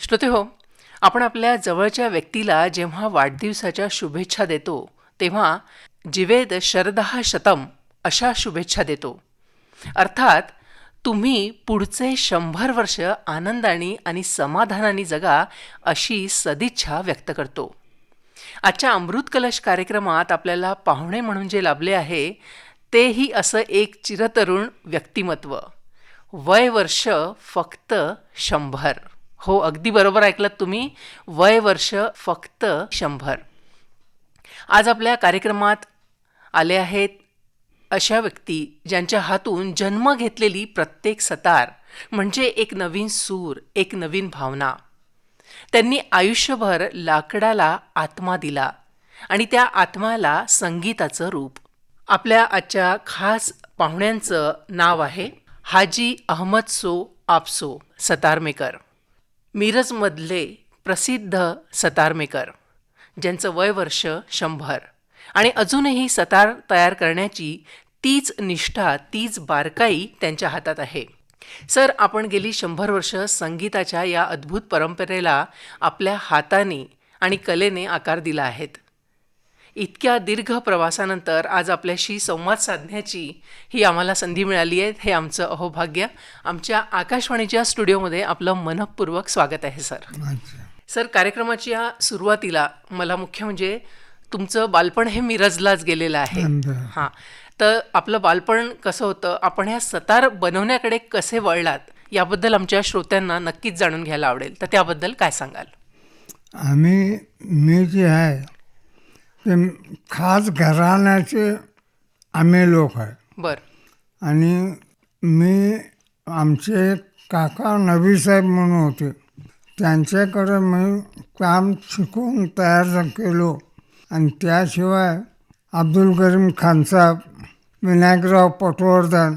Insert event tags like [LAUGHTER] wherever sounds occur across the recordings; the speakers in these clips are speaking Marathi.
श्रोते हो आपण आपल्या जवळच्या व्यक्तीला जेव्हा वाढदिवसाच्या शुभेच्छा देतो तेव्हा जिवेद शरदहा शतम अशा शुभेच्छा देतो. अर्थात तुम्ही पुढचे शंभर वर्ष आनंदाने आणि समाधानाने जगा अशी सदिच्छा व्यक्त करतो. आजच्या अमृत कलश कार्यक्रमात आपल्याला पाहुणे म्हणून जे लाभले आहे तेही असं एक चिरतरुण व्यक्तिमत्व. वय वर्ष फक्त शंभर. हो अगदी बरोबर ऐकलं तुम्ही. वय वर्ष फक्त शंभर. आज आपल्या कार्यक्रमात आले आहेत अशा व्यक्ती ज्यांच्या हातून जन्म घेतलेली प्रत्येक सतार म्हणजे एक नवीन सूर एक नवीन भावना. त्यांनी आयुष्यभर लाकडाला आत्मा दिला आणि त्या आत्म्याला संगीताचं रूप. आपल्या आजच्या खास पाहुण्यांचं नाव आहे हाजी अहमद सो आपसो सतारमेकर. मिरजमधले प्रसिद्ध सतारमेकर ज्यांचं वय वर्ष शंभर. आणि अजूनही सतार तयार करण्याची तीच निष्ठा तीच बारकाई त्यांच्या हातात आहे. सर आपण गेली शंभर वर्ष संगीताच्या या अद्भुत परंपरेला आपल्या हाताने आणि कलेने आकार दिला आहेत इतक्या दीर्घ प्रवासानंतर आज आपल्याशी संवाद साधण्याची ही आम्हाला संधी मिळाली आहे. हे आमचं अहोभाग्य. आमच्या आकाशवाणीच्या स्टुडिओमध्ये आपलं मनपूर्वक स्वागत आहे सर. सर कार्यक्रमाच्या सुरुवातीला मला मुख्य म्हणजे तुमचं बालपण हे मिरजलाच गेलेलं आहे. हां. तर आपलं बालपण कसं होतं? आपण ह्या सतार बनवण्याकडे कसे वळलात? याबद्दल आमच्या श्रोत्यांना नक्कीच जाणून घ्यायला आवडेल. तर त्याबद्दल काय सांगाल? आम्ही मी जे आहे ते खास घराण्याचे आम्ही लोक आहे. बरं. आणि मी आमचे काका नबीसाहेब म्हणून होते. त्यांच्याकडे मी काम शिकून तयार केलो. आणि त्याशिवाय अब्दुल करीम खानसाहेब विनायकराव पटवर्धन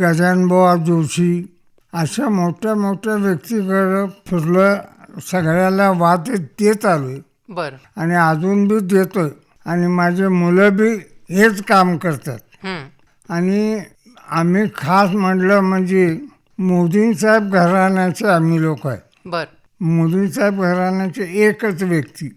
गजानबुवा जोशी अशा मोठ्या मोठ्या व्यक्तीकडे फिरलं. सगळ्याला वाद देत आलो आहे बरं. आणि अजून बी देतोय. आणि माझे मुलं बी हेच काम करतात. हं, आणि आम्ही खास म्हटलं म्हणजे मोदींसाहेब घराण्याचे आम्ही लोक आहे. बरं. मोदींसाहेब घराण्याचे एकच व्यक्ती.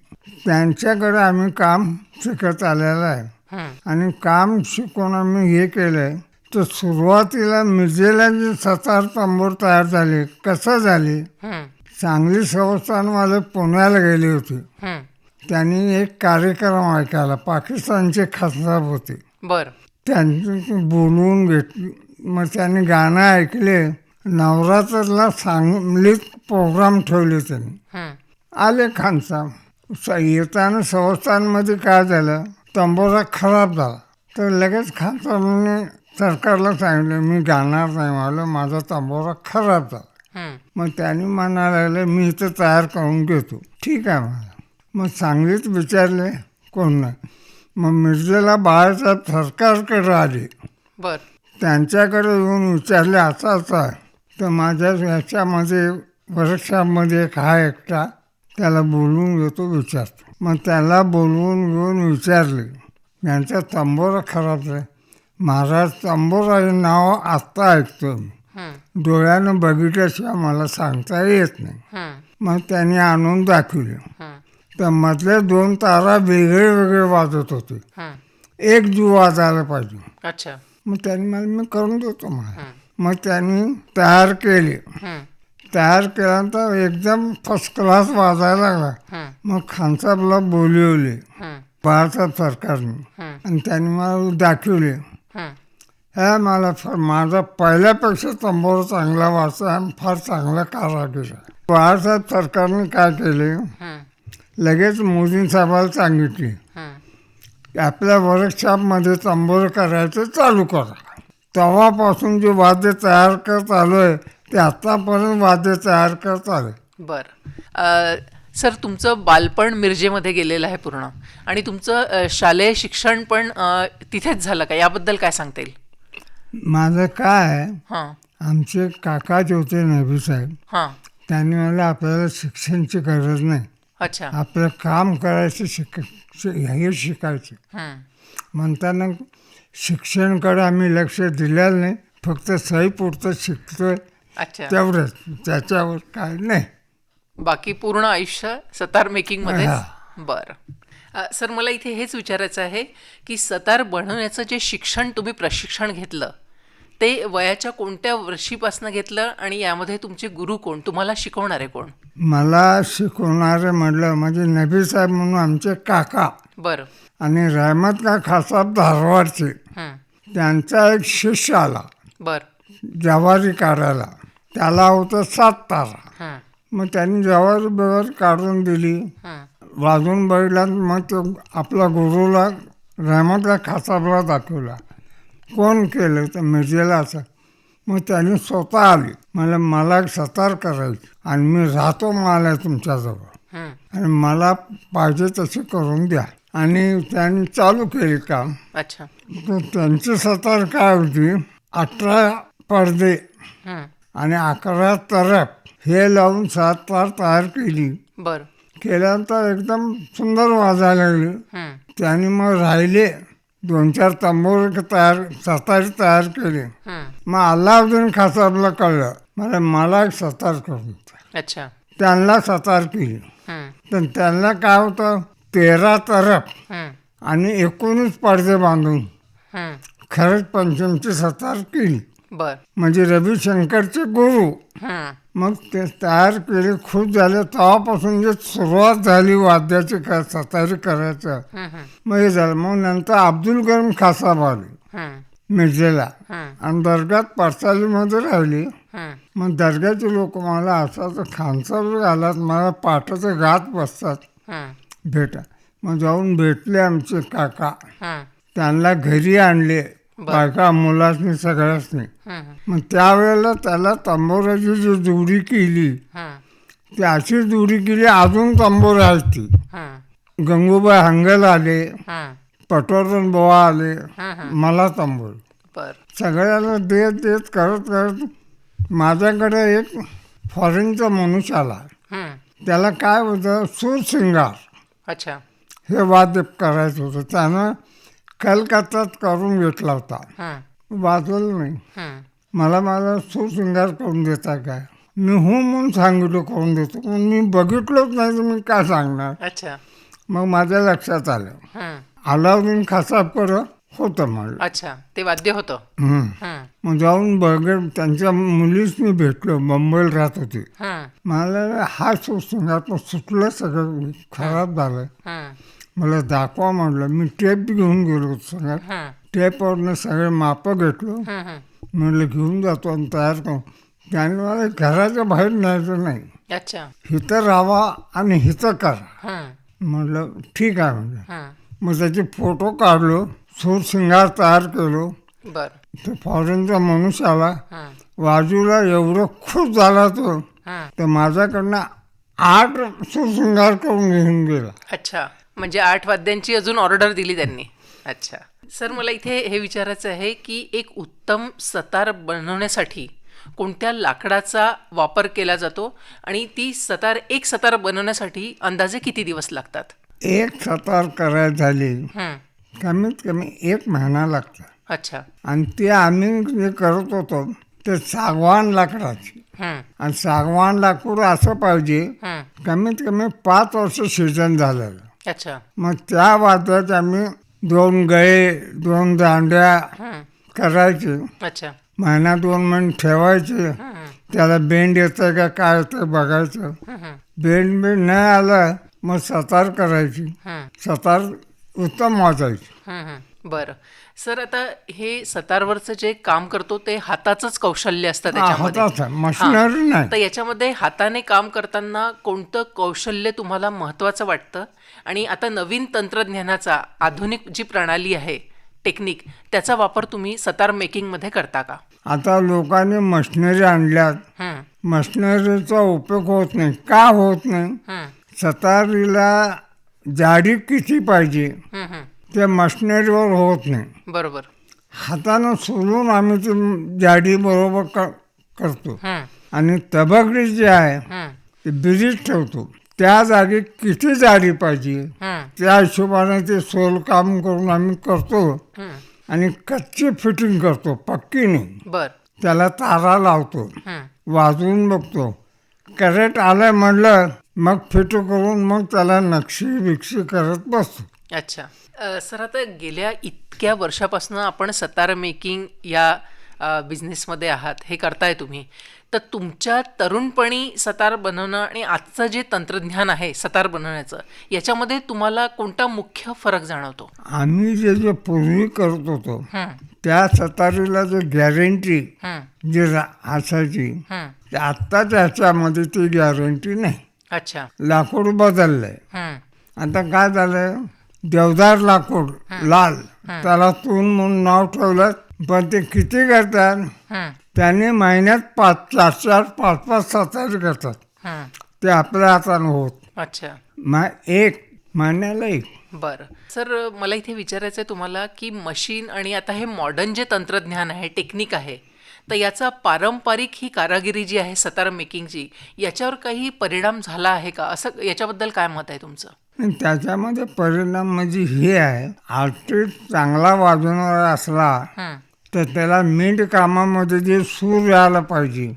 त्यांच्याकडे आम्ही काम शिकत आलेलं आहे. हं, आणि काम शिकून आम्ही हे केलं आहे. तर सुरुवातीला मिरजेला जे सतार तंबूर तयार झाले. कसं झाले? हं, सांगली संस्थानवाले पुण्याला गेले होते. त्यांनी एक कार्यक्रम ऐकायला पाकिस्तानचे खासदार होते. बरं. त्यांची बोलवून घेतली. मग त्यांनी गाणं ऐकले. नवरात्राला सांगलीत प्रोग्राम ठेवले त्यांनी. हं, आले खानसाहेब स- येताना संस्थानमध्ये काय झालं? तंबोरा खराब झाला. तर लगेच खानसाहेबांनी सरकारला सांगितलं मी गाणार नाही मला माझा तंबोरा खराब झाला. मग त्यांनी म्हणायला लागले मी इथं तयार करून घेतो. ठीक आहे मला मग सांगलीत विचारले कोण नाही. मग मिरजेला बाळासाहेब सरकारकडे आले. बरं. त्यांच्याकडे येऊन विचारले असं असं तर माझ्या ह्याच्यामध्ये वर्कशॉपमध्ये एक हा एकटा त्याला बोलवून घेतो विचारतो. मग त्याला बोलवून घेऊन विचारले यांचा तंबोरा खराब आहे. महाराज तंबोरा हे नाव आत्ता ऐकतो मी. डोळ्यानं बघितल्याशिवाय मला सांगता येत नाही. मग त्यांनी आणून दाखवले. तर मधले दोन तारा वेगळे वेगळे वाजत होते. एक जीव वाजायला पाहिजे. मग त्यांनी मला मी करून देतो मला मग त्यांनी तयार केले. तयार केल्यानंतर एकदम फर्स्ट क्लास वाजायला लागला. मग खानसाहेबला बोलवले. बाळासाहेब सरकारने. आणि त्यांनी मला दाखवले. ह्या मला माझा पहिल्यापेक्षा तंबोरा चांगला वाचा आणि फार चांगला कारागीर आहे. बाळासाहेब सरकारने काय केले? लगेच मोदी साहेबाला सांगितले हं. की आपल्या वर्कशॉपमध्ये तंबोर करायचं चालू करा. तेव्हापासून जे वाद्य तयार करत आलो आहे ते आत्तापर्यंत वाद्य तयार करत आले बरं. सर तुमचं बालपण मिरजेमध्ये गेलेलं आहे पूर्ण. आणि तुमचं शालेय शिक्षण पण तिथेच झालं का? याबद्दल काय सांगता येईल? माझं काय आहे, हां. आमचे काका जे होते नबी साहेब हां. त्यांनी मला आपल्याला शिक्षणाची गरज नाही. अच्छा. आपलं काम करायचं शिक शि- हे शिकायचे. हं, म्हणताना शिक्षणाकडे आम्ही लक्ष दिलेलं नाही फक्त सही पुरतं शिकतोय. अच्छा. तेवढंच. त्याच्यावर काय नाही. बाकी पूर्ण आयुष्य सतार मेकिंगमध्ये हा. बरं. सर मला इथे हेच विचारायचं आहे की सतार बनवण्याचं जे शिक्षण तुम्ही प्रशिक्षण घेतलं ते वयाच्या कोणत्या वर्षीपासून घेतलं आणि यामध्ये तुमचे गुरु कोण? तुम्हाला शिकवणारे कोण? मला शिकवणारे म्हटलं म्हणजे नबी साहेब म्हणून आमचे काका बरं. आणि रहमत का खासाब धारवाडचे त्यांचा एक शिष्य आला. बरं. जवारी काढायला. त्याला होतं सात तारा. हं, मग त्यांनी जवारी बिवारी काढून दिली. वाजून बघितला मग तो आपला गुरुला रहमतला खासाबला दाखवला. कोण केलं? तर मिरजेला असं. मग त्यांनी स्वतः आली. मला मला एक सतार करायची आणि मी राहतो मला तुमच्याजवळ. आणि मला पाहिजे तशी करून द्या. आणि त्यांनी चालू केली काम. अच्छा. तर त्यांची सतार काय होती? अठरा पडदे आणि अकरा तरफ हे लावून सात तार तयार केली. बरं. केल्यानंतर एकदम सुंदर वाजायला लागली. त्यांनी मग राहिले. दोन चार तंबूर तयार सतारी तयार केले. मग अल्लाउद्दीन खासाबला कळलं. मला मला एक सतार करून. अच्छा. त्यांना सतार केली. तर त्यांना काय होतं? तेरा तरफ आणि एकोणीस पडदे बांधून खरंच पंचमची सतार केली. बरं. म्हणजे रविशंकरचे गुरु. मग ते तयार केले खूप झाले तेव्हापासून जे सुरुवात झाली वाद्याची का सतारी करायचं. मग हे झालं. मग नंतर अब्दुल करीम खासाब आले. मिरजेला. आणि दर्ग्यात पाठशालीमध्ये राहिली. मग दर्ग्याचे लोक मला असं खानसावर घालत मला पाठाचे गात बसतात. भेटा. मग जाऊन भेटले आमचे काका. त्यांना घरी आणले. बायका मुलासनी सगळ्यासनी मग त्यावेळेला त्याला तंबोराची जी जोडी केली ती अशी जोडी केली अजून तंबोर आहेत ती गंगूबाई हंगल आले पटवर्धन बोवा आले मला तंबोर. बरं. सगळ्यांना देत देत करत करत माझ्याकडे एक फॉरेनचा मनुष्य आला. त्याला काय होतं सूरसिंगार. अच्छा. हे वाद्य करायचं होतं. त्यानं कलकत्त्यात करून घेतला होता. हं, वाजवलं नाही. मला मला सूरसिंगार करून देता काय? मी हो म्हणून सांगितलं करून देतो. पण मी बघितलंच नाही तर मी काय सांगणार? मग माझ्या लक्षात आलं. अलाउद्दीन खासाबकडं होतं मला अच्छा. ते वाद्य होतं. मग जाऊन बघ त्यांच्या मुलीच मी भेटलो. मुंबईला राहत होती. मला हा पण सुटलं सगळं. खराब झालं. मला दाखवा म्हटलं. मी टेप घेऊन गेलो सगळं. हं, टेपवरनं सगळे मापं घेतलो. म्हटलं घेऊन जातो आणि तयार करू. त्याने मला घराच्या बाहेर न्यायचं नाही. हिथं राहा आणि हिथं करा. म्हटलं ठीक आहे हं, मग त्याचे फोटो काढलो सूरसिंगार तयार केलो. तो फॉरेनचा मनुष्य आला. बाजूला एवढं खूप झाला तो. तर माझ्याकडनं आठ सूरसिंगार करून घेऊन गेला. अच्छा. म्हणजे आठ वाद्यांची अजून ऑर्डर दिली त्यांनी. अच्छा. सर मला इथे हे विचारायचं आहे की एक उत्तम सतार बनवण्यासाठी कोणत्या लाकडाचा वापर केला जातो आणि ती सतार एक सतार बनवण्यासाठी अंदाजे किती दिवस लागतात? एक सतार करायला झाली हं, कमीत कमी एक महिना लागतो. अच्छा. आणि ते आम्ही जे करत होतो ते सागवान लाकडाची. आणि सागवान लाकूड असं पाहिजे कमीत कमी पाच वर्ष सीझन झालेलं. अच्छा. मग त्या वाद्यात आम्ही दोन गळे दोन दांड्या करायचे. अच्छा. महिना दोन महिने ठेवायचे. त्याला बेंड येतं का काय येतं बघायचं. बेंड बेंड नाही आलं मग सतार करायची. सतार उत्तम वाजायची. बरं. सर आता हे सतारवरचं जे काम करतो ते हाताचंच कौशल्य असतं त्याच्यामध्ये. हातात मशिनरी नाही. तर याच्यामध्ये हाताने काम करताना कोणतं कौशल्य तुम्हाला महत्त्वाचं वाटतं? आणि आता नवीन तंत्रज्ञानाचा आधुनिक जी प्रणाली आहे टेक्निक त्याचा वापर तुम्ही सतार मेकिंगमध्ये करता का? आता लोकांनी मशिनरी आणल्यात. मशिनरीचा उपयोग होत नाही. का होत नाही? सतारीला जाडी किती पाहिजे. ते मशिनरीवर होत नाही. बरोबर. हातानं सोलून आम्ही ती जाडी बरोबर करतो. आणि तबकडी जी आहे ते बिरीज ठेवतो. त्या जागी किती जाडी पाहिजे? त्या हिशोबाने ते सोल काम करून आम्ही करतो. आणि कच्ची फिटिंग करतो पक्की नाही. बर. त्याला तारा लावतो वाजवून बघतो. करेक्ट आलं म्हणलं मग फिटू करून मग त्याला नक्षी बिक्षी करत बसतो. अच्छा. सर आता गेल्या इतक्या वर्षापासून आपण सतार मेकिंग या बिझनेसमध्ये आहात हे करताय तुम्ही. तर तुमच्या तरुणपणी सतार बनवणं आणि आजचं जे तंत्रज्ञान आहे सतार बनवण्याचं याच्यामध्ये तुम्हाला कोणता मुख्य फरक जाणवतो? आम्ही जे जे पूर्वी करत होतो त्या सतारीला जे गॅरंटी जी असायची. ते आत्ताच्या ह्याच्यामध्ये ती गॅरंटी नाही. अच्छा. लाकूड बदललंय. आता काय झालंय? देवदार लाकूड लाल. त्याला तून म्हणून नाव ठेवलं पण ते किती करतात हं, त्यांनी महिन्यात पाच चार चार पाच पाच सतारी करतात हं. ते आपल्या हातानं होत. अच्छा. मग एक महिन्याला एक. बरं. सर मला इथे विचारायचं आहे तुम्हाला की मशीन आणि आता हे मॉडर्न जे तंत्रज्ञान आहे टेक्निक आहे तर याचा पारंपरिक ही कारागिरी जी आहे सतार मेकिंगची याच्यावर काही परिणाम झाला आहे का? असं याच्याबद्दल काय मत आहे तुमचं? आणि त्याच्यामध्ये परिणाम म्हणजे हे आहे आर्टिस्ट चांगला वाजवणारा असला हं, तर त्याला मीठ कामामध्ये जे सूर यायला पाहिजे.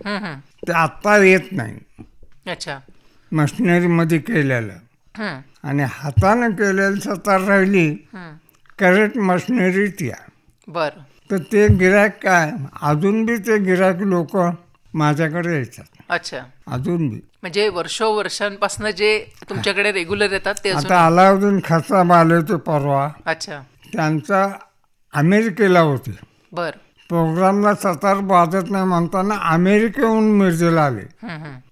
ते आत्ता येत नाही. अच्छा. मशिनरीमध्ये केलेलं. आणि हातानं केलेलं सतार राहिली. करेक्ट मशिनरीत या. बरं. तर ते गिरायक काय? अजून बी ते गिरायक लोक माझ्याकडे येतात. अच्छा. अजून बी. म्हणजे वर्षोवर्षांपासून जे तुमच्याकडे रेग्युलर येतात ते अजून आता अलाउद्दीन खसाब आले होते परवा. अच्छा. त्यांचा अमेरिकेला होते. बरं. प्रोग्रामला सतार वाजत नाही म्हणताना अमेरिकेहून मिरजेला आले.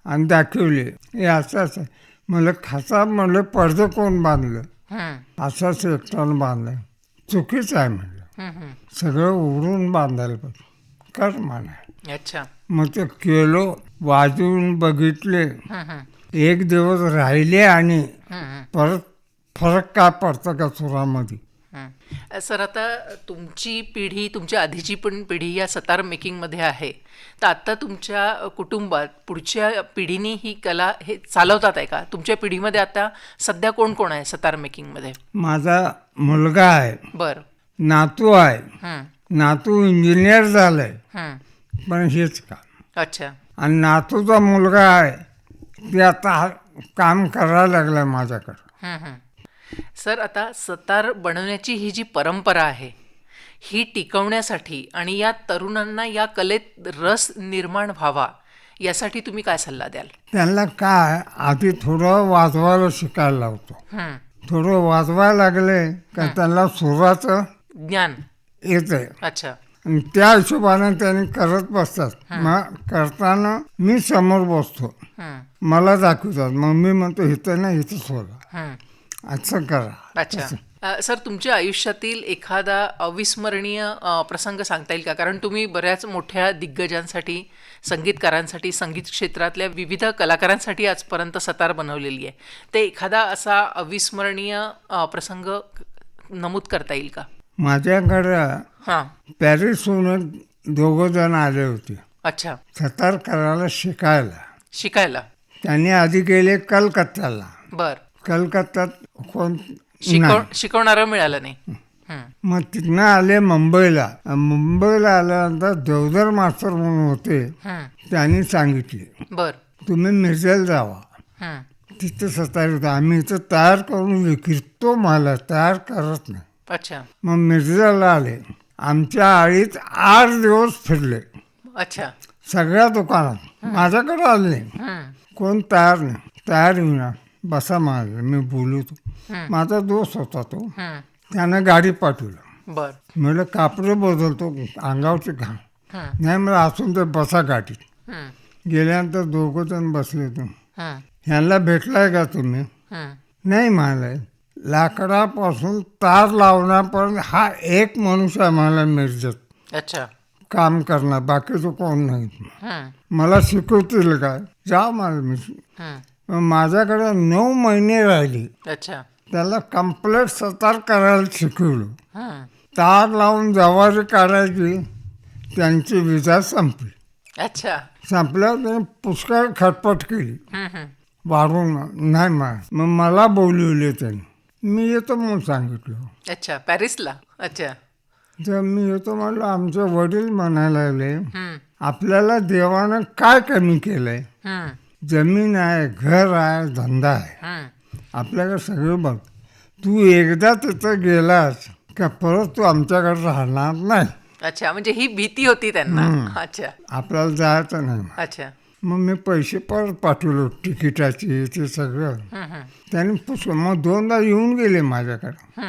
आणि दाखवले हे असं असं. म्हणलं खसाब म्हणलं पडदं कोण बांधलं? असंच एकट्यानं बांधलं चुकीचं आहे म्हणलं. सगळं उघडून बांधायला पाहिजे. कर म्हणा. अच्छा. मग ते केलो वाजवून बघितले. एक दिवस राहिले आणि. परत फरक काय पडतं का सुरामध्ये. सर आता तुमची पिढी तुमच्या आधीची पण पिढी या सतार मेकिंगमध्ये आहे. तर आता तुमच्या कुटुंबात पुढच्या पिढीने ही कला हे चालवतात आहे का? तुमच्या पिढीमध्ये आता सध्या कोण कोण आहे सतार मेकिंगमध्ये? माझा मुलगा आहे. बरं. नातू आहे. हं, नातू इंजिनियर झालाय. हं. पण हेच का अच्छा. आणि नातूचा मुलगा आहे. ते आता काम करायला लागलाय माझ्याकडं. हं, हं. सर आता सतार बनवण्याची ही जी परंपरा आहे ही टिकवण्यासाठी आणि या तरुणांना या कलेत रस निर्माण व्हावा यासाठी तुम्ही काय सल्ला द्याल? त्यांना काय आधी थोडं वाजवायला शिकायला लावतो. थोडं वाजवायला लागले का त्यांना सुराचं ज्ञान. येतंय. अच्छा. त्या हिशोबाने त्यांनी करत बसतात. मग करताना मी समोर बसतो. हं, मला दाखवतात. मग मी म्हणतो इथं नाही इथं सोडा. असं करा. अच्छा. सर तुमच्या आयुष्यातील एखादा अविस्मरणीय प्रसंग सांगता येईल का? कारण तुम्ही बऱ्याच मोठ्या दिग्गजांसाठी संगीतकारांसाठी संगीत क्षेत्रातल्या विविध कलाकारांसाठी आजपर्यंत सतार बनवलेली आहे. ते एखादा असा अविस्मरणीय प्रसंग नमूद करता येईल का? माझ्याकडं हां. पॅरिसहून दोघं जण आले होते. अच्छा. सतार करायला शिकायला. शिकायला. त्यांनी आधी गेले कलकत्त्याला. बर. कलकत्त्यात कोण शिकव. शिकवणारं मिळालं नाही. मग तिथनं आले मुंबईला. मुंबईला आल्यानंतर देवधर मास्तर म्हणून होते. त्यांनी सांगितले बर. तुम्ही मिरजेला जावा. तिथं सतार होतं. आम्ही इथं तयार करून विकतो मला तयार करत नाही. अच्छा. मग मिरजेला आले. आमच्या आळीत आठ दिवस फिरले. अच्छा. सगळ्या दुकानात. माझ्याकडे आले कोण तयार नाही. तयार होईना. बसा माझं मी बोलतो हं. माझा दोस्त होता तो. त्यानं गाडी पाठवलं. म्हणलं कापडे बदलतो अंगावरचे घाम नाही मला असून ते बसा गाडीत. गेल्यानंतर दोघं जण बसले होते. हं, ह्यांना भेटलाय का तुम्ही. नाही म्हणाले. लाकडापासून तार लावण्यापर्यंत हा एक मनुष्य आहे मला मिरजत. अच्छा. काम करणार. बाकीचं कोण नाही. मला शिकवतील काय? जा मला मी माझ्याकडे नऊ महिने राहिली. अच्छा. त्याला कम्प्लेट सतार करायला शिकवलं. हं. तार लावून जवारी काढायची त्यांची विजा संपली. अच्छा. संपल्यावर त्याने पुष्कळ खटपट केली. हं, हं. वाढून नाही मा मग मला बोलवले त्यांनी. मी येतो म्हणून सांगितलं. अच्छा पॅरिसला? अच्छा. तर मी येतो म्हणलं आमचे वडील म्हणायला लागले आपल्याला देवानं काय कमी केलंय. जमीन आहे घर आहे धंदा आहे. हं. आपल्याकडे सगळं बघ. तू एकदा तिथं गेलास का परत तू आमच्याकडे राहणार नाही? अच्छा म्हणजे ही भीती होती त्यांना. अच्छा. आपल्याला जायचं नाही. अच्छा. मग मी पैसे परत पाठवलो तिकिटाचे ते सगळं. त्यांनी मग दोनदा येऊन गेले माझ्याकडे.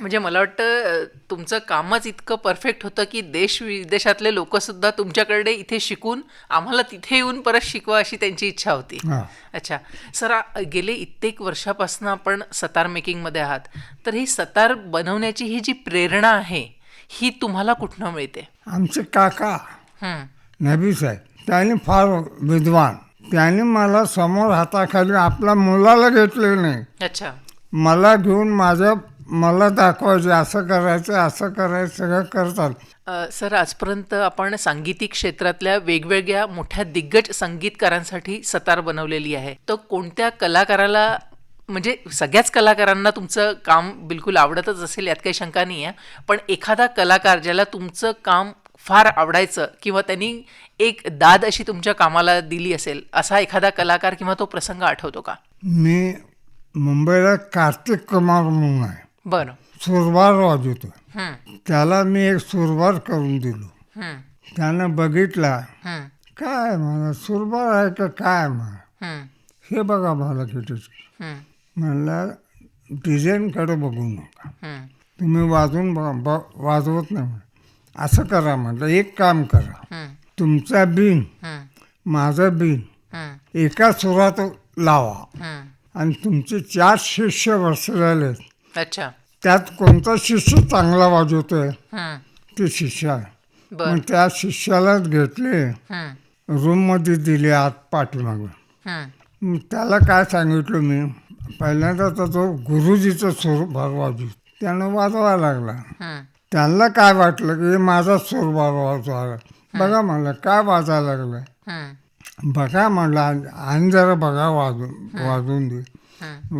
म्हणजे मला वाटतं तुमचं कामच इतकं परफेक्ट होतं की देश विदेशातले लोक सुद्धा तुमच्याकडे इथे शिकून आम्हाला तिथे येऊन परत शिकवा अशी त्यांची इच्छा होती. हा. अच्छा. सर गेले इत्येक वर्षापासून आपण सतार मेकिंगमध्ये आहात. तर ही सतार बनवण्याची ही जी प्रेरणा आहे ही तुम्हाला कुठनं मिळते? आमचे काका नबी साहेब त्याने फार विद्वान. त्याने मला समोर हाताखाली आपल्या मुलाला घेतले नाही. अच्छा. मला घेऊन माझ्या मला दाखवायचे असं करायचं असं करायचं सगळं करतात. सर आजपर्यंत आपण सांगीतिक क्षेत्रातल्या वेगवेगळ्या मोठ्या दिग्गज संगीतकारांसाठी सतार बनवलेली आहे. तर कोणत्या कलाकाराला म्हणजे सगळ्याच कलाकारांना तुमचं काम बिलकुल आवडतच असेल यात काही शंका नाही आहे पण एखादा कलाकार ज्याला तुमचं काम फार आवडायचं किंवा त्यांनी एक दाद अशी तुमच्या कामाला दिली असेल असा एखादा कलाकार किंवा तो प्रसंग आठवतो का? मी मुंबईला कार्तिक कुमार म्हणून आहे. बरं. सुरबार वाजवतो हं, त्याला मी एक सुरबार करून दिलो. त्यानं बघितला काय मला सुरबार आहे का काय मला हं, बघा मला किती. म्हणलं डिझाईनकडे बघू नका. तुम्ही वाजवून बघा वाजवत नाही म्हणे. असं करा म्हटलं एक काम करा. तुमचा बिन माझं बिन एका सुरात लावा. आणि तुमचे चार शिष्य बसलेले. अच्छा. त्यात कोणता शिष्य चांगला वाजवतोय? ते शिष्य आहे. मग त्या शिष्यालाच घेतले. हं, रूममध्ये दिले आत पाठीमागं. मग त्याला काय सांगितलं मी? पहिल्यांदा तर तो गुरुजीचा सूर भाग वाजू त्यानं वाजवायला लागला. त्यांना काय वाटलं की माझा सूर भाग वाजवायला बघा म्हणलं काय वाजायला लागलं बघा म्हणलं आणि- जरा बघा वाजून वाजवून दे.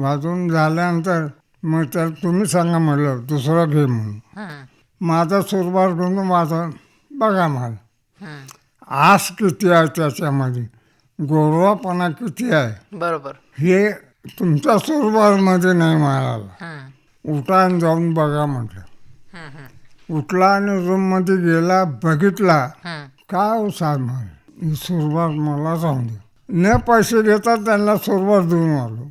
वाजवून झाल्यानंतर मग तर तुम्ही सांगा म्हणलं दुसरं घे म्हणून. माझा सुरबार घेऊन वाजवा बघा मला हं. आस किती आहे त्याच्यामध्ये? गोडवापणा किती आहे? बरोबर. हे तुमच्या सुरबारमध्ये नाही मिळाला हं, उठा आणि जाऊन बघा म्हटलं. उठला आणि रूममध्ये गेला बघितला. काय हो साहेब ही सुरबार मला जाऊन दे. न पैसे घेतात त्यांना सुरबार देऊन आलो.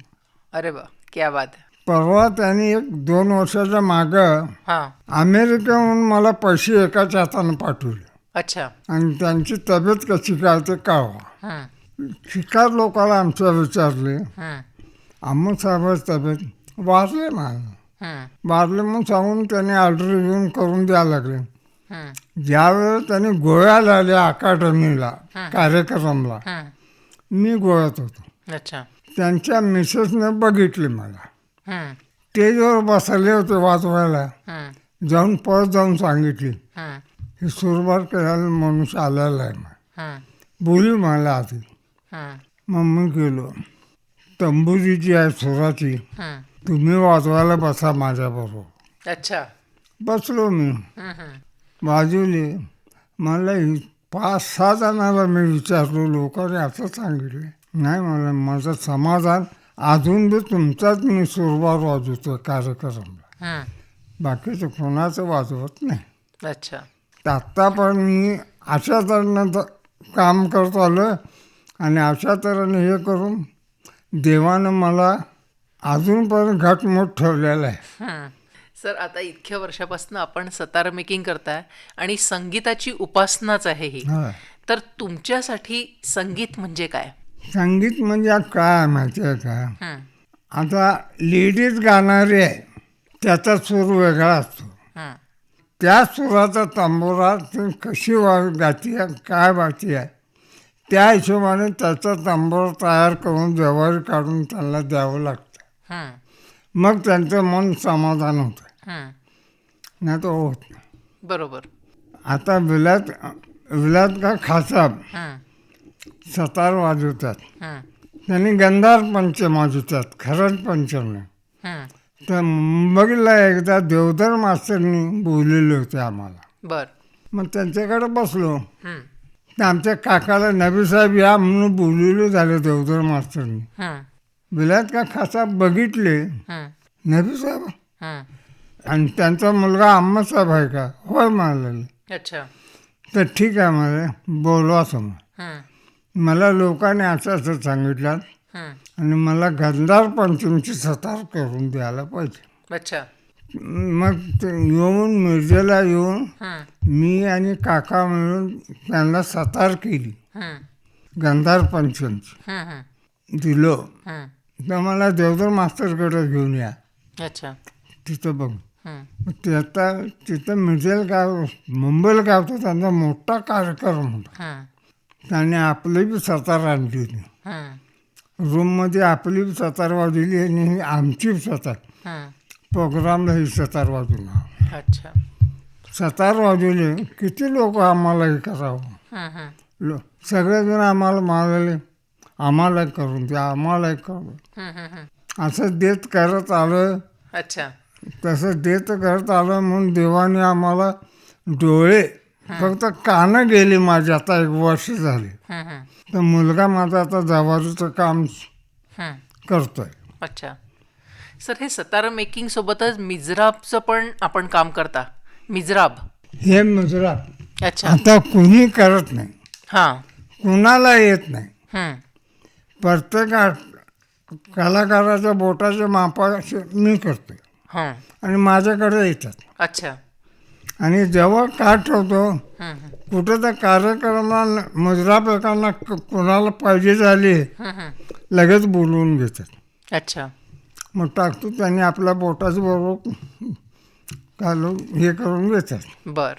अरे बा क्या बात परवा त्यांनी एक दोन वर्षाच्या मागं हां. अमेरिकेहून मला पैसे एकाच्या हातानं पाठवले. अच्छा. आणि त्यांची तब्येत कशी काय ते कळवा. हं, शिकार लोकांना आमच्या विचारले. हं, अमोल साहेबांची तब्येत वाचले मला वाचले म्हणून सांगून त्यांनी ऑर्डर घेऊन करून द्यायला लागले. ज्यावेळेस त्यांनी गोव्याला आले अकादमीला कार्यक्रमला. मी गोव्यात होतो. त्यांच्या मिसेसने बघितले मला. स्टेजवर बसले होते वाजवायला. हं, जाऊन परत जाऊन सांगितली हं, सुरबार करायला मनुष्य आलेला आहे. हं, बोली मला आधी. मग मी गेलो. तंबुरी जी आहे सुराची. तुम्ही वाजवायला बसा माझ्याबरोबर. अच्छा. बसलो मी. वाजवली. मला ही पाच सहा जणाला मी विचारलो लोकांनी असं सांगितले नाही मला माझं समाधान अजून बी तुमचाच मी सुरबार वाजवतो कार्यक्रमला. हं. बाकीचं कोणाचं वाजवत नाही. अच्छा. तर आत्तापर्यंत मी अशा तऱ्हेनं काम करत आलो आणि अशा तऱ्हेने हे करून देवानं मला अजूनपर्यंत घटमुट ठेवलेला आहे. हं. सर आता इतक्या वर्षापासून आपण सतार मेकिंग करताय आणि संगीताची उपासनाच आहे ही. तर तुमच्यासाठी संगीत म्हणजे काय? संगीत म्हणजे काय आहे माहिती आहे का? हं, आता लेडीज गाणारी आहे त्याचा सूर वेगळा असतो. हं, त्या सुराचा तंबोरा ती कशी वा गाती आहे काय वाची आहे त्या हिशोबाने त्याचा तंबोरा तयार करून जवारी काढून त्यांना द्यावं लागतं. मग त्यांचं मन समाधान होतं. हं. नाही तर होत. बरोबर. आता विलात विलात का खासाब सतार वाजवतात. हं, त्यांनी गंधार पंचम वाजवतात खरंच पंचम. तर मुंबईला एकदा देवधर मास्तरनी बोललेले होते आम्हाला. बर. मग त्यांच्याकडे बसलो. तर आमच्या काकाला नबीसाहेब या म्हणून बोललेलं झालं देवधर मास्तरनी. बिलात का खासा बघितले? नबीसाहेब हं. आणि त्यांचा मुलगा अम्मासाहेब आहे का? होय म्हणाले अच्छा. तर ठीक आहे मला बोलवा समोर. मला लोकांनी असं असं सांगितलं. आणि मला गंधार पंचमीची सतार करून द्यायला पाहिजे. अच्छा. मग येऊन मिरजेला येऊन मी आणि काका मिळून त्यांना सतार केली. गंधार पंचमीची दिलो. तर मला देवधर मास्तरकडे घेऊन या. अच्छा. तिथं बघ ते आता तिथं मिरजेला काय मुंबईला काय होतं त्यांचा मोठा कार्यक्रम होता. हं, त्याने आपली बी सतार आणली होती. रूममध्ये आपली बी सतार वाजवली आणि आमची बी सतार. प्रोग्रामला ही सतार वाजवून अच्छा. सतार वाजवले किती लोक आम्हाला हे करावं? सगळेजण आम्हाला म्हणाले आम्हाला करून द्या आम्हाला करून. असं देत करत आलं. अच्छा. तसं देत करत आलं म्हणून देवाने आम्हाला डोळे फक्त कानं गेली माझी. आता एक वर्ष झाली. तर मुलगा माझा आता जवारीचं काम हं. करतोय. अच्छा. सर हे सतार मेकिंग सोबतच मिजराबचं पण आपण काम करता. मिजराब. हे मुजरा अच्छा. आता कुणी करत नाही. हां. कुणाला येत नाही. प्रत्येक आर्ट- कलाकाराच्या बोटाच्या मापाशी मी करतोय हं. आणि माझ्याकडे येतात. अच्छा. आणि जेव्हा का ठेवतो हं, हं, कुठं तर कार्यक्रमाला मुजरा पेकांना कोणाला पाहिजे झाली हं, हं. लगेच बोलवून घेतात. अच्छा. मग टाकतो त्यांनी आपल्या बोटाच्या बरोबर घालून हे करून घेतात. बर.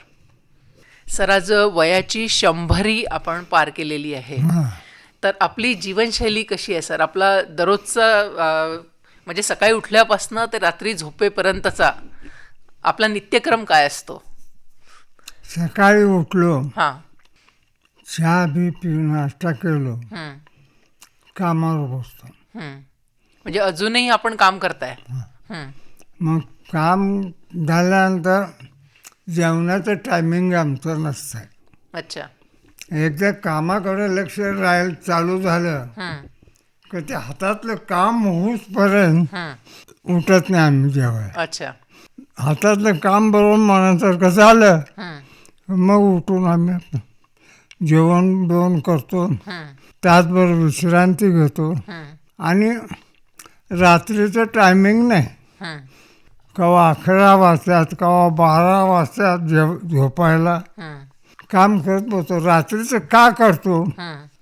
सर आज वयाची शंभरी आपण पार केलेली आहे. हां. तर आपली जीवनशैली कशी आहे सर? आपला दररोजचा म्हणजे सकाळी उठल्यापासून ते रात्री झोपेपर्यंतचा आपला नित्यक्रम काय असतो? सकाळी उठलो. हां. चहा बी पिऊन नाश्ता केलो. कामावर बसतो. म्हणजे अजूनही आपण काम करताय? हं, मग काम झाल्यानंतर जेवणाचं टायमिंग आमचं नसतं अच्छा. एकदा कामाकडे लक्ष राहील चालू झालं का ते हातातलं काम होऊसपर्यंत हं. उठत नाही आम्ही अच्छा. हातातलं काम बरोबर म्हणायचं झालं मग उठून आम्ही जेवण बिवण करतो. त्याचबरोबर विश्रांती घेतो. आणि रात्रीचं टायमिंग नाही. केव्हा अकरा वाजतात केव्हा बारा वाजतात झोपायला. काम करत बसतो. रात्रीचं का करतो.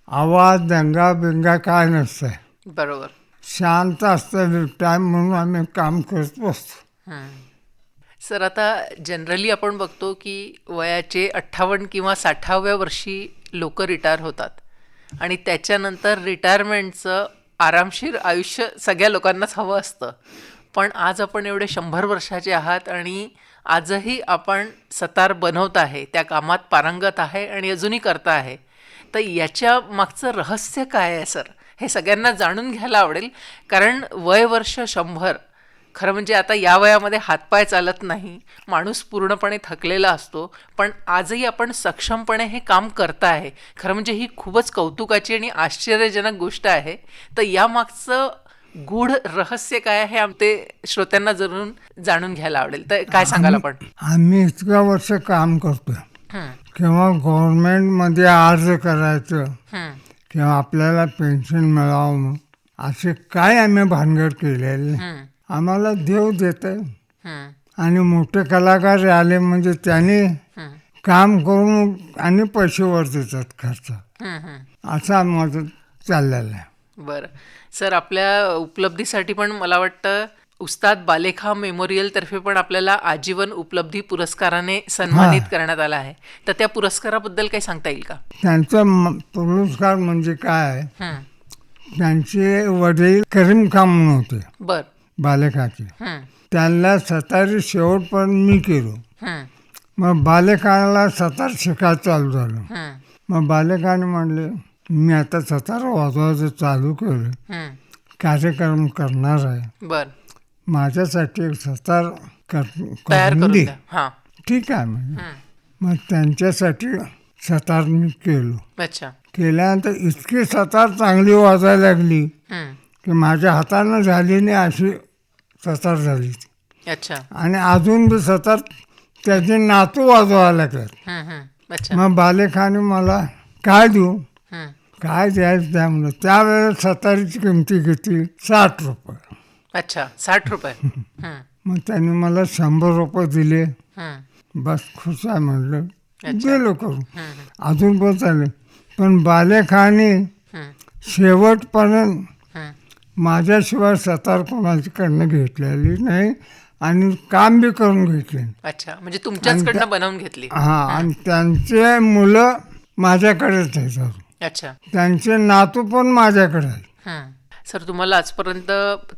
आवाज दंगा बिंगा काय नसतं बरोबर. शांत असतं टाईम म्हणून आम्ही काम करत बसतो. सर आता जनरली आपण बघतो की वयाचे अठ्ठावन्न किंवा साठाव्या वर्षी लोक रिटायर होतात. आणि त्याच्यानंतर रिटायरमेंटचं आरामशीर आयुष्य सगळ्या लोकांनाच हवं असतं. पण आज आपण एवढे शंभर वर्षाचे आहात आणि आजही आपण सतार बनवत आहे त्या कामात पारंगत आहे आणि अजूनही करता आहे. तर याच्या मागचं रहस्य काय आहे सर? हे सगळ्यांना जाणून घ्यायला आवडेल. कारण वय वर्ष शंभर खरं म्हणजे आता या वयामध्ये हातपाय चालत नाही माणूस पूर्णपणे थकलेला असतो पण आजही आपण सक्षमपणे हे काम करता आहे. खरं म्हणजे ही खूपच कौतुकाची आणि आश्चर्यजनक गोष्ट आहे. तर यामागचं गूढ रहस्य काय हे आमचे श्रोत्यांना जरूर जाणून घ्यायला आवडेल. तर काय सांगाल आपण? आम्ही इतक्या वर्ष काम करतोय. हं, किंवा गव्हर्नमेंटमध्ये अर्ज करायचं किंवा आपल्याला पेन्शन मिळावं असे काय आम्ही भानगड केलेले आम्हाला देव देत हं, आणि मोठे कलाकार आले म्हणजे त्यांनी काम करून आणि पैसे वर देतात खर्च. असं माझं चाललेलं आहे. बरं. सर आपल्या उपलब्धीसाठी पण मला वाटतं उस्ताद बालेखा मेमोरियल तर्फे पण आपल्याला आजीवन उपलब्धी पुरस्काराने सन्मानित करण्यात आला आहे. तर त्या पुरस्काराबद्दल काही सांगता येईल का? त्यांचा पुरस्कार म्हणजे काय? हं, त्यांचे वडील करीम खान म्हणून होते. बर. बालेखाचे. त्यांना सतारी शेवटपर्यंत मी केलो. मग बालेखाला सतार शिकायला चालू झालं. मग बालेखाने म्हणले मी आता सतार वाजवायचं चालू केलं कार्यक्रम करणार आहे. बर. माझ्यासाठी एक सतार कर तयार करून दे हां. ठीक आहे म्हणजे मग त्यांच्यासाठी सतार मी केलो. अच्छा. केल्यानंतर इतकी सतार चांगली वाजायला लागली. की माझ्या हातानं झाली नाही अशी सतार झाली. ती. अच्छा. आणि अजून बी सतार त्याचे नातू वाजवायला. अच्छा. मग बालेखाने मला काय देऊ. काय द्यायचं द्या म्हणलं त्यावेळेस सतारीची किमती घेतली साठ रुपये अच्छा साठ रुपये. [LAUGHS] मग त्यांनी मला शंभर रुपये दिले. बस खुश आहे म्हणलं. गेलो हं. अजून पण चालेल पण बालेखाने. शेवटपर्यंत. माझ्याशिवाय सतार कोणाच्याकडनं घेतलेली नाही आणि काम बी करून घेतले अच्छा म्हणजे तुमच्याचकडनं बनवून घेतली हा आणि त्यांचे मुलं माझ्याकडेच आहेत. अच्छा त्यांचे नातू पण माझ्याकडे आहेत हं. सर तुम्हाला आजपर्यंत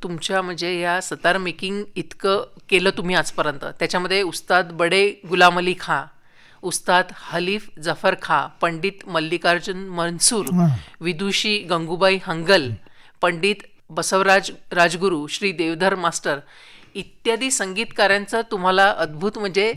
तुमच्या म्हणजे या सतार मेकिंग इतकं केलं तुम्ही आजपर्यंत त्याच्यामध्ये उस्ताद बडे गुलाम अली खां उस्ताद हलीफ जफर खां पंडित मल्लिकार्जुन मनसूर. विदुषी गंगूबाई हंगल पंडित बसवराज राजगुरू श्री देवधर मास्टर इत्यादी संगीतकारांचं तुम्हाला अद्भुत म्हणजे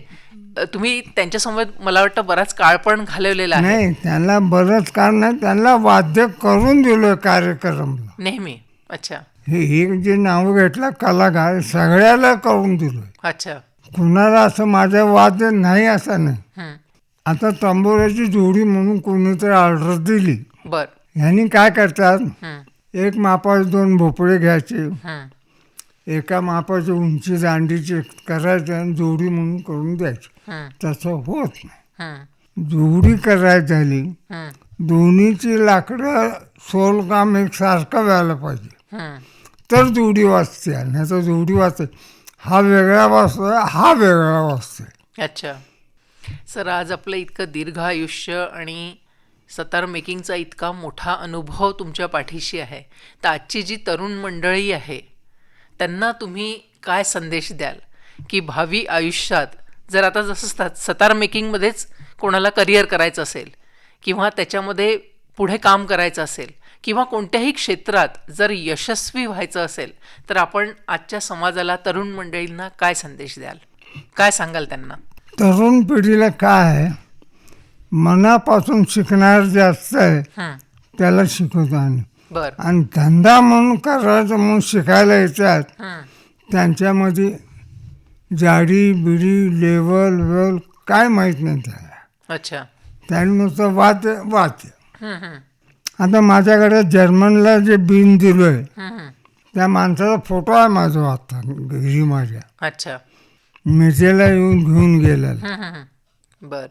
तुम्ही त्यांच्यासमोर मला वाटतं बराच काळ पण घालवलेला आहे. नाही त्यांना बरंच कारण नाही त्यांना वाद्य करून दिलं कार्यक्रमला नेहमी. अच्छा. हे जे नाव घेतलं कलाकार सगळ्याला करून दिलं अच्छा. कुणाला असं माझं वाद्य नाही असं नाही. आता तंबोऱ्याची जोडी म्हणून कोणीतरी ऑर्डर दिली. बर. ह्यांनी काय करतात. एक मापाचे दोन भोपळे घ्यायचे. एका मापाची उंची दांडीची करायचे आणि जोडी म्हणून करून द्यायची. तसं होत नाही. जोडी करायची झाली हं. दोन्हीची लाकडं सोलकाम एकसारखं व्हायला पाहिजे. तर जोडी वाजते नाही तर जोडी वाजते हा वेगळा वाजतोय हा वेगळा वाजतोय अच्छा सर आज आपलं इतकं दीर्घ आयुष्य आणि सतार मेकिंगचा इतका मोठा अनुभव तुमच्या पाठीशी आहे तर आजची जी तरुण मंडळी आहे त्यांना तुम्ही काय संदेश द्याल? की भावी आयुष्यात जर आता जसं सत सतार मेकिंगमध्येच कोणाला करिअर करायचं असेल किंवा त्याच्यामध्ये पुढे काम करायचं असेल किंवा कोणत्याही क्षेत्रात जर यशस्वी व्हायचं असेल तर आपण आजच्या समाजाला तरुण मंडळींना काय संदेश द्याल? काय सांगाल त्यांना? तरुण पिढीला काय मनापासून शिकणार जे असतंय त्याला शिकवतो आणि बर. आणि धंदा म्हणून करायचं म्हणून शिकायला येतात? त्यांच्यामध्ये जाडी बिडी लेवल वेल काय माहीत नाही त्याला. अच्छा. त्याने नुसतं हं, हं, आता माझ्याकडे जर्मनला जे बिन दिलं आहे. त्या माणसाचा फोटो आहे माझा आता घरी माझ्या. अच्छा. मिरजेला येऊन घेऊन गेलेला. बर.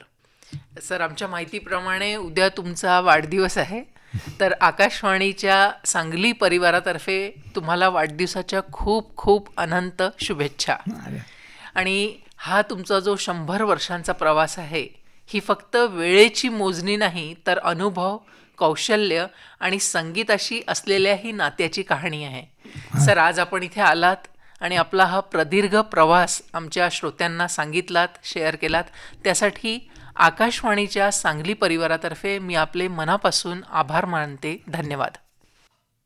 सर आमच्या माहितीप्रमाणे उद्या तुमचा वाढदिवस आहे. तर आकाशवाणीच्या सांगली परिवारातर्फे तुम्हाला वाढदिवसाच्या खूप खूप अनंत शुभेच्छा. आणि हा तुमचा जो शंभर वर्षांचा प्रवास आहे ही फक्त वेळेची मोजणी नाही तर अनुभव कौशल्य आणि संगीताशी असलेल्याही नात्याची कहाणी आहे. सर आज आपण इथे आलात आणि आपला हा प्रदीर्घ प्रवास आमच्या श्रोत्यांना सांगितलात शेअर केलात. त्यासाठी आकाशवाणीच्या सांगली परिवारातर्फे मी आपले मनापासून आभार मानते. धन्यवाद.